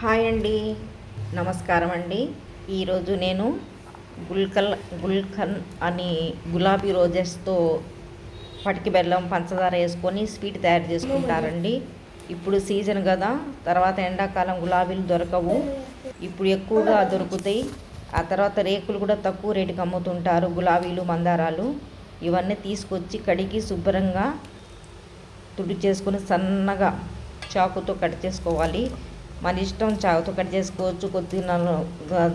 Hi అండి. నమస్కారం అండి. ఈరోజు నేను గుల్కల్ గుల్కన్ అని గులాబీ రోజెస్తో పటికి బెల్లం పంచదార వేసుకొని స్వీట్ తయారు చేసుకుంటారండి. ఇప్పుడు సీజన్ కదా. తర్వాత ఎండాకాలం గులాబీలు దొరకవు. ఇప్పుడు ఎక్కువగా దొరుకుతాయి. ఆ తర్వాత రేకులు కూడా తక్కువ రేటుకి అమ్ముతుంటారు గులాబీలు మందారాలు. ఇవన్నీ తీసుకొచ్చి కడిగి శుభ్రంగా తుడి చేసుకొని సన్నగా చాకుతో కట్ చేసుకోవాలి. మన ఇష్టం చాకుతో కట్ చేసుకోవచ్చు కొద్దిగా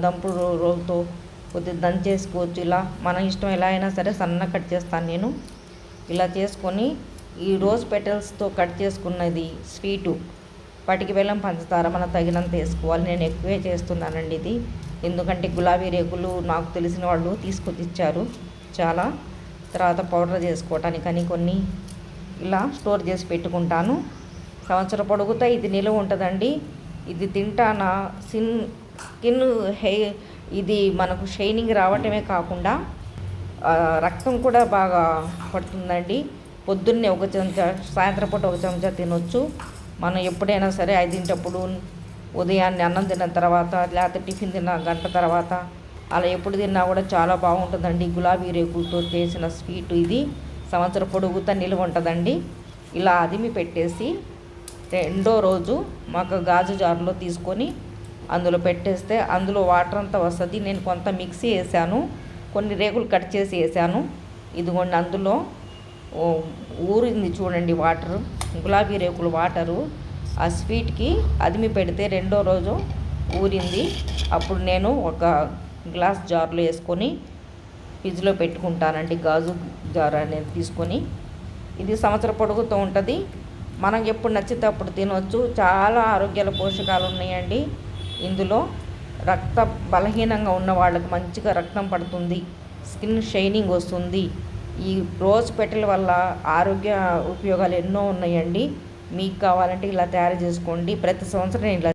దంపుడు రోగుతో కొద్దిగా దంచేసుకోవచ్చు ఇలా మన ఇష్టం ఎలా అయినా సరే సన్నగా కట్ చేస్తాను నేను. ఇలా చేసుకొని ఈ రోజ్ పెటల్స్తో కట్ చేసుకున్నది స్వీటు పటికి బెల్లం పంచదార మనం తగినంత వేసుకోవాలి. నేను ఎక్కువే చేస్తున్నానండి ఇది. ఎందుకంటే గులాబీ రేకులు నాకు తెలిసిన వాళ్ళు తీసుకొచ్చి ఇచ్చారు చాలా. తర్వాత పౌడర్ చేసుకోవటానికి అని కొన్ని ఇలా స్టోర్ చేసి పెట్టుకుంటాను. సంవత్సరం పొడుగుతా ఇది నిలువ ఉంటుందండి. ఇది తింటానా? సిన్ స్కిన్ హెయిర్ ఇది మనకు షైనింగ్ రావటమే కాకుండా రక్తం కూడా బాగా పడుతుందండి. పొద్దున్నే ఒక చెంచా సాయంత్రం పూట ఒక చెంచా తినొచ్చు. మనం ఎప్పుడైనా సరే ఐదింటప్పుడు ఉదయాన్నే అన్నం తిన్న తర్వాత లేకపోతే టిఫిన్ తిన్న గంట తర్వాత అలా ఎప్పుడు తిన్నా కూడా చాలా బాగుంటుందండి. గులాబీ రేకులతో చేసిన స్వీట్ ఇది. సంవత్సరం పొడుగుతా నిలువ ఉంటుందండి. ఇలా అదిమి పెట్టేసి రెండో రోజు మాకు గాజు జార్లో తీసుకొని అందులో పెట్టేస్తే అందులో వాటర్ అంతా వస్తుంది. నేను కొంత మిక్సీ వేసాను. కొన్ని రేకులు కట్ చేసి వేసాను. ఇదిగోండి అందులో ఊరింది చూడండి వాటరు. గులాబీ రేకులు వాటరు. ఆ స్వీట్కి అదిమి పెడితే రెండో రోజు ఊరింది. అప్పుడు నేను ఒక గ్లాస్ జార్లో వేసుకొని ఫ్రిడ్జ్లో పెట్టుకుంటానండి గాజు జార్ అనేది తీసుకొని. ఇది సంవత్సరం పొడుగుతూ ఉంటుంది. మనం ఎప్పుడు నచ్చితే అప్పుడు తినవచ్చు చాలా ఆరోగ్యాల పోషకాలు ఉన్నాయండి. ఇందులో రక్త బలహీనంగా ఉన్న వాళ్ళకి మంచిగా రక్తం పడుతుంది. స్కిన్ షైనింగ్ వస్తుంది. ఈ రోజ్ పెటల్ వల్ల ఆరోగ్య ఉపయోగాలు ఎన్నో ఉన్నాయండి. మీకు కావాలంటే ఇలా తయారు చేసుకోండి. ప్రతి సంవత్సరం నేను ఇలా